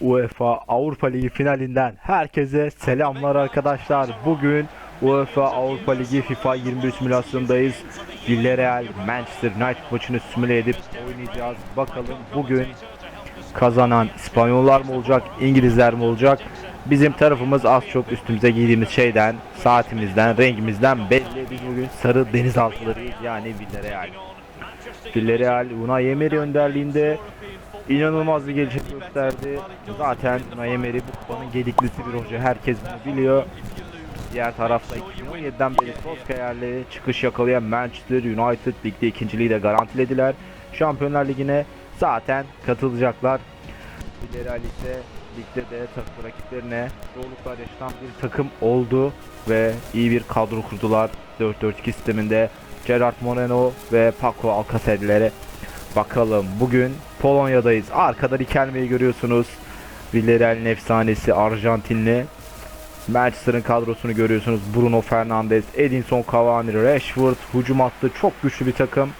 UEFA Avrupa Ligi finalinden herkese selamlar arkadaşlar. Bugün UEFA Avrupa Ligi FIFA 21 simülasyondayız. Villarreal Manchester United maçını simüle edip oynayacağız. Bakalım bugün kazanan İspanyollar mı olacak, İngilizler mi olacak? Bizim tarafımız az çok üstümüze giydiğimiz şeyden, saatimizden, rengimizden belli. Biz bugün sarı denizaltılarıyız yani Villarreal. Villarreal Unai Emery önderliğinde inanılmaz bir gelişim gösterdi. Zaten Emery bu kupanın gediklisi bir hoca. Herkes bunu biliyor. Diğer tarafta 2017'den beri Solskjaer'le çıkış yakalayan Manchester United ligde ikinciliği de garantilediler. Şampiyonlar Ligi'ne zaten katılacaklar. Villarreal ise ligde de takım rakiplerine zorluklar yaşatan bir takım oldu ve iyi bir kadro kurdular. 4-4-2 sisteminde Gerard Moreno ve Paco Alcacer'lere bakalım. Bugün Polonya'dayız. Arkada Riquelme'yi görüyorsunuz. Villarreal'in efsanesi Arjantinli. Manchester'ın kadrosunu görüyorsunuz. Bruno Fernandes, Edinson Cavani, Rashford hücum hattı çok güçlü bir takım.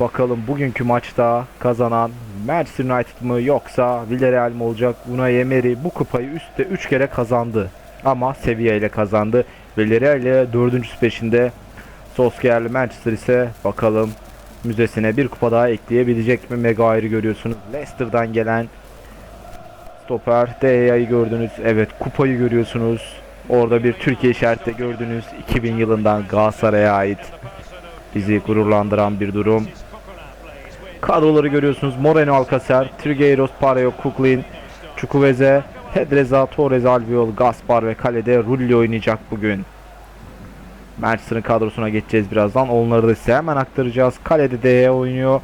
Bakalım bugünkü maçta kazanan Manchester United mı yoksa Villarreal mi olacak? Unai Emery bu kupayı üstte 3 kere kazandı. Ama seviye ile kazandı. Villarreal ile 4. peşinde Solskjaer'li Manchester ise bakalım müzesine bir kupa daha ekleyebilecek mi? Maguire'ı görüyorsunuz. Leicester'dan gelen stoper DEA'yı gördünüz. Evet kupayı görüyorsunuz. Orada bir Türkiye işareti gördünüz. 2000 yılından Galatasaray'a ait bizi gururlandıran bir durum. Kadroları görüyorsunuz. Moreno Alcacer, Trigueiros, Pareo, Kuklin, Chukwueze, Hedreza, Torres, Albiol, Gaspar ve kalede Rulli oynayacak bugün. Manchester'ın kadrosuna geçeceğiz birazdan. Onları da size hemen aktaracağız. Kalede DE oynuyor.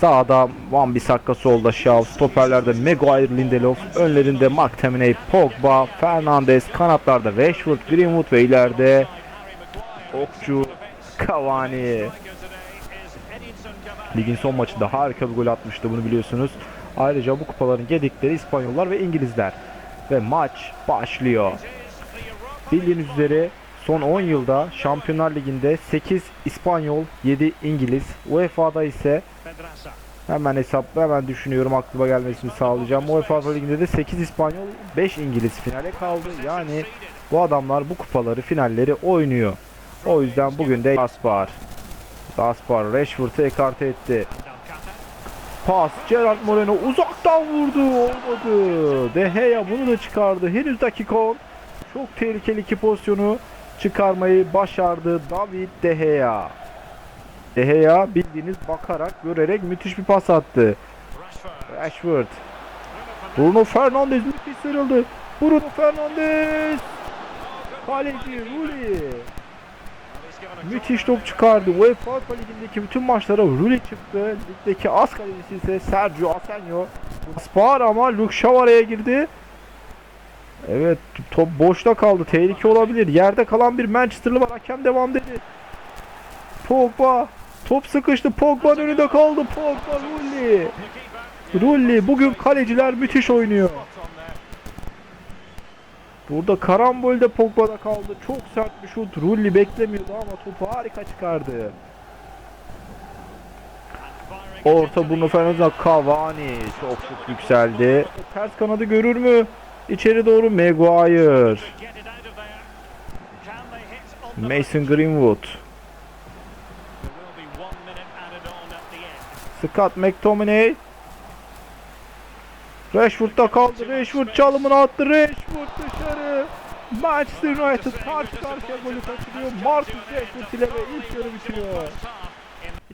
Sağda Van Bissaka, solda Shaw, stoperlerde Maguire, Lindelof, önlerinde McTominay, Pogba, Fernandes, kanatlarda Rashford, Greenwood ve ileride Okçu, Cavani. Ligin son maçında harika bir gol atmıştı bunu biliyorsunuz. Ayrıca bu kupaların gedikleri İspanyollar ve İngilizler. Ve maç başlıyor. Bildiğiniz üzere son 10 yılda Şampiyonlar Ligi'nde 8 İspanyol, 7 İngiliz. UEFA'da ise hemen hesap hemen düşünüyorum aklıma gelmesini sağlayacağım. UEFA Ligi'nde de 8 İspanyol, 5 İngiliz finale kaldı. Yani bu adamlar bu kupaları, finalleri oynuyor. O yüzden bugün de Gaspar. Gaspar Rashford'u ekarte etti. Pas Gerard Moreno uzaktan vurdu. Olmadı. De Gea bunu da çıkardı. Henüz dakika 10. Çok tehlikeli iki pozisyonu çıkarmayı başardı David De Gea. De Gea bildiğiniz bakarak, görerek müthiş bir pas attı. Rashford. Bruno Fernandes müthiş sıyrıldı. Bruno Fernandes. Kaleci Rulli. Müthiş top çıkardı. UEFA Avrupa Ligi'ndeki bütün maçlara Rulli çıktı. Ligdeki az kalecisi ise Sergio Asenio. Spar ama Luke Shaw araya girdi. Evet top boşta kaldı. Tehlike olabilir. Yerde kalan bir Manchester'lı var. Hakem devam dedi. Pogba. Top sıkıştı. Pogba'nın önünde kaldı. Pogba Rulli. Rulli. Bugün kaleciler müthiş oynuyor. Burada karambolde Pogba'da kaldı. Çok sert bir şut. Rulli beklemiyordu ama topu harika çıkardı. Orta Bruno Fernandes Cavani çok çok yükseldi. Ters kanadı görür mü? İçeri doğru Maguire. Mason Greenwood. Scott McTominay. Rashford'da kaldı. Rashford çalımını attı. Rashford dışarı. Manchester United karşı karşıya golü kaçırıyor. Marcus Rashford ile ve ilk yarı bitiyor.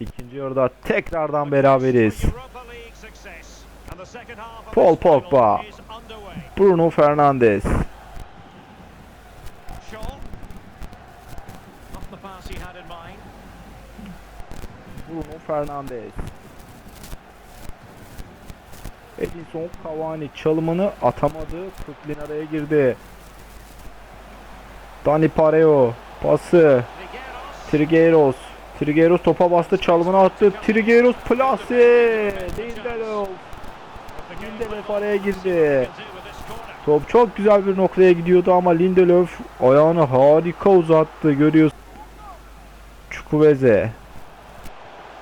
İkinci yarıda tekrardan beraberiz. Paul Pogba. Bruno Fernandes. Bruno Fernandes. Edinson Cavani çalımını atamadı. Kutlin araya girdi. Dani Pareo pası. Trigueiros. Trigueiros topa bastı çalımını attı. Trigueiros plase. Lindelof. Lindelof araya girdi. Top çok güzel bir noktaya gidiyordu ama Lindelof ayağını harika uzattı. Görüyorsun. Chukwueze.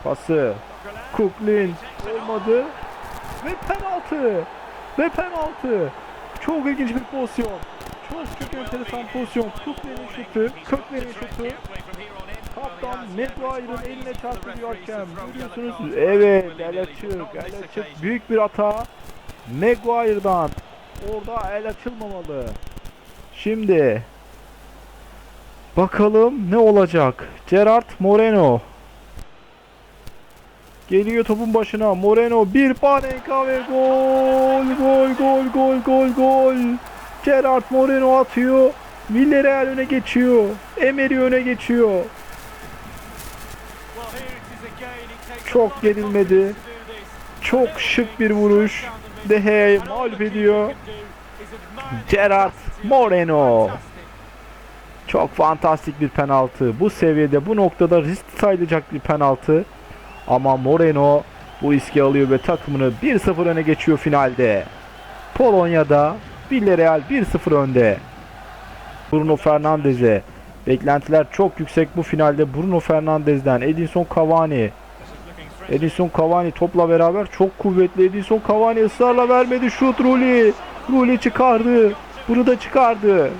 Pası. Kuklin olmadı. Ve penaltı. ve penaltı. Çok ilginç bir pozisyon. Çok çok enteresan pozisyon. Kukle'nin şutu, Kökler'in şutu. Kaptan Maguire'ın eline çarptırıyor hakem. Görüyorsunuz. Evet, el açık, el açık. Büyük bir hata. Maguire'dan. Orada el açılmamalı. Şimdi bakalım ne olacak? Gerard Moreno Geliyor topun başına. Moreno bir Panenka ve gol gol gol gol gol gol. Gerard Moreno atıyor. Villarreal öne geçiyor. Emery öne geçiyor. Çok gerilmedi. Çok şık bir vuruş. De Gea mağlup ediyor. Gerard Moreno. Çok fantastik bir penaltı. Bu seviyede bu noktada risk sayılacak bir penaltı. Ama Moreno bu riski alıyor ve takımını 1-0 öne geçiyor finalde. Polonya'da Villarreal 1-0 önde. Bruno Fernandes'e beklentiler çok yüksek bu finalde Bruno Fernandes'den Edinson Cavani Edinson Cavani topla beraber çok kuvvetli Edinson Cavani ısrarla vermedi şut Rulli Rulli çıkardı bunu da çıkardı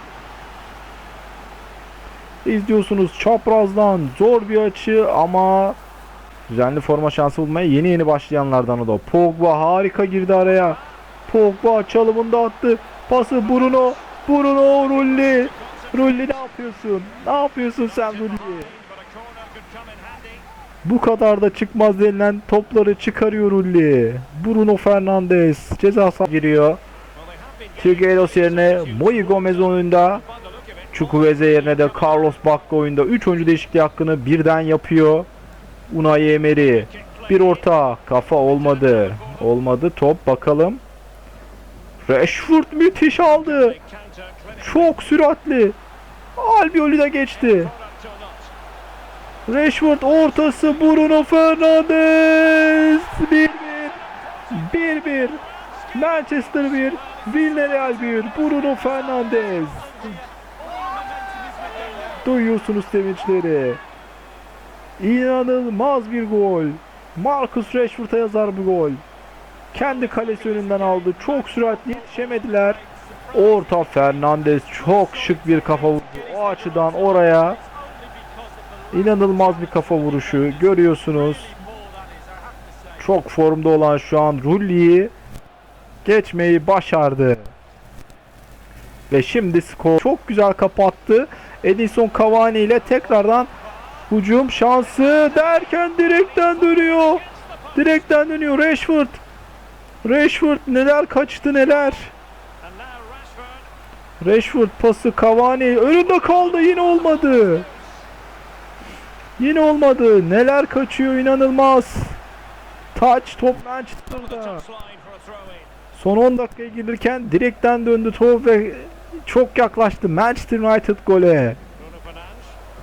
İzliyorsunuz çaprazdan zor bir açı ama düzenli forma şansı bulmaya yeni yeni başlayanlardan o da. Pogba harika girdi araya. Pogba çalımında attı. Pası Bruno. Bruno Rulli. Rulli ne yapıyorsun? Ne yapıyorsun sen Rulli? Bu kadar da çıkmaz denilen topları çıkarıyor Rulli. Bruno Fernandes ceza giriyor. Trigueros yerine Moy Gomez oyunda. Chukwueze yerine de Carlos Bacca oyunda 3 oyuncu değişikliği hakkını birden yapıyor. Unai Emery. Bir orta. Kafa olmadı. Olmadı. Top bakalım. Rashford müthiş aldı. Çok süratli. Albioli de geçti. Rashford ortası Bruno Fernandes. 1-1. 1-1. Manchester 1. Villarreal 1. Bruno Fernandes. Duyuyorsunuz sevinçleri. İnanılmaz bir gol. Marcus Rashford'a yazar bu gol. Kendi kalesi önünden aldı. Çok süratli yetişemediler. Orta Fernandes çok şık bir kafa vurdu. O açıdan oraya inanılmaz bir kafa vuruşu görüyorsunuz. Çok formda olan şu an Rulli'yi geçmeyi başardı. Ve şimdi skor çok güzel kapattı. Edinson Cavani ile tekrardan Hücum şansı derken direkten dönüyor. Direkten dönüyor Rashford. Rashford neler kaçtı neler. Rashford pası Cavani önünde kaldı yine olmadı. Yine olmadı. Neler kaçıyor inanılmaz. Taç top Manchester'da. Son 10 dakikaya gelirken direkten döndü top ve çok yaklaştı Manchester United gole.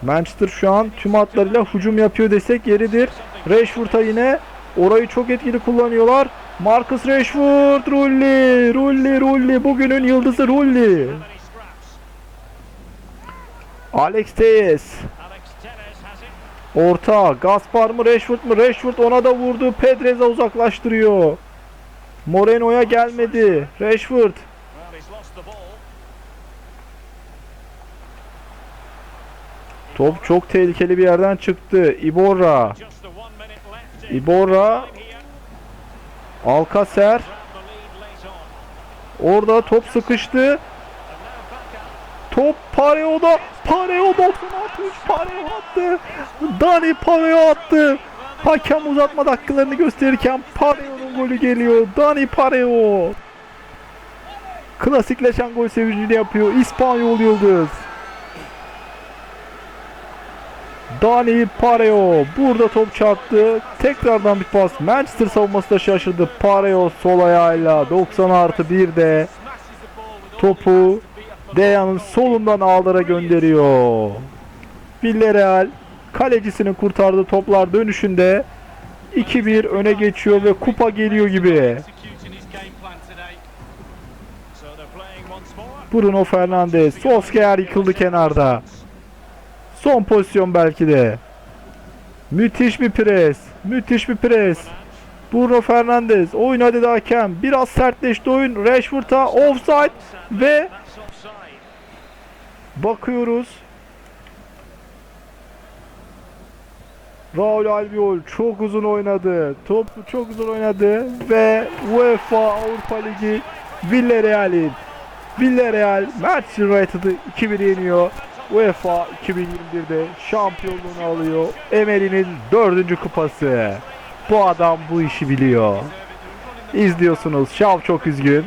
Manchester şu an tüm hatlarıyla hücum yapıyor desek yeridir. Rashford'a yine orayı çok etkili kullanıyorlar. Marcus Rashford, Rulli, Rulli, Rulli. Bugünün yıldızı Rulli. Alex Teyes. Orta. Gaspar mı Rashford mu? Rashford ona da vurdu. Pedrez'a uzaklaştırıyor. Moreno'ya gelmedi. Rashford. Top çok tehlikeli bir yerden çıktı. Iborra. Iborra. Alcacer. Orada top sıkıştı. Top Pareo'da. Pareo 93 Pareo attı. Dani Pareo attı. Hakem uzatma dakikalarını gösterirken Pareo'nun golü geliyor. Dani Pareo. Klasikleşen gol sevincini yapıyor. İspanyol Yıldız. Dani Pareo burada top çarptı. Tekrardan bir pas. Manchester savunması da şaşırdı. Pareo sol ayağıyla 90 artı 1'de topu Deya'nın solundan ağlara gönderiyor. Villarreal kalecisini kurtardı toplar dönüşünde 2-1 öne geçiyor ve kupa geliyor gibi. Bruno Fernandes, Solskjaer yıkıldı kenarda. Son pozisyon belki de. Müthiş bir pres. Müthiş bir pres. Bruno Fernandes oyuna dedi hakem. Biraz sertleşti oyun. Rashford'a offside ve bakıyoruz. Raul Albiol çok uzun oynadı. Topu çok uzun oynadı ve UEFA Avrupa Ligi Villarreal'in Villarreal Manchester United'ı 2-1 yeniyor. UEFA 2021'de şampiyonluğunu alıyor. Emery'nin dördüncü kupası. Bu adam bu işi biliyor. İzliyorsunuz. Şav çok üzgün.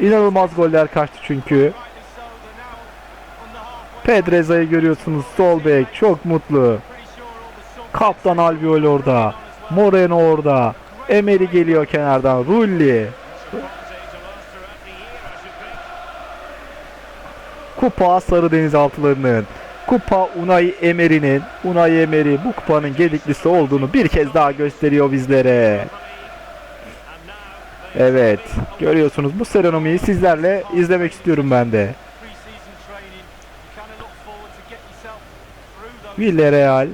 İnanılmaz goller kaçtı çünkü. Pedreza'yı görüyorsunuz. Sol bek çok mutlu. Kaptan Albiol orada. Moreno orada. Emery geliyor kenardan. Rulli. Kupa Sarı Denizaltılarının. Kupa Unai Emery'nin. Unai Emery bu kupanın gediklisi olduğunu bir kez daha gösteriyor bizlere. Evet. Görüyorsunuz bu serenomiyi sizlerle izlemek istiyorum ben de. Villarreal.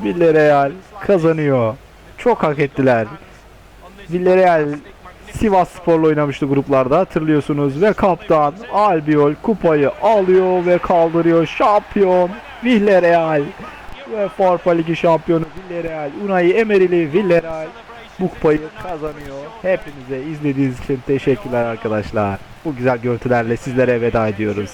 Villarreal kazanıyor. Çok hak ettiler. Villarreal Sivas Spor'la oynamıştı gruplarda hatırlıyorsunuz ve kaptan Albiol kupayı alıyor ve kaldırıyor. Şampiyon Villarreal ve Avrupa Ligi şampiyonu Villarreal Unai Emery'li Villarreal bu kupayı kazanıyor. Hepinize izlediğiniz için teşekkürler arkadaşlar. Bu güzel görüntülerle sizlere veda ediyoruz.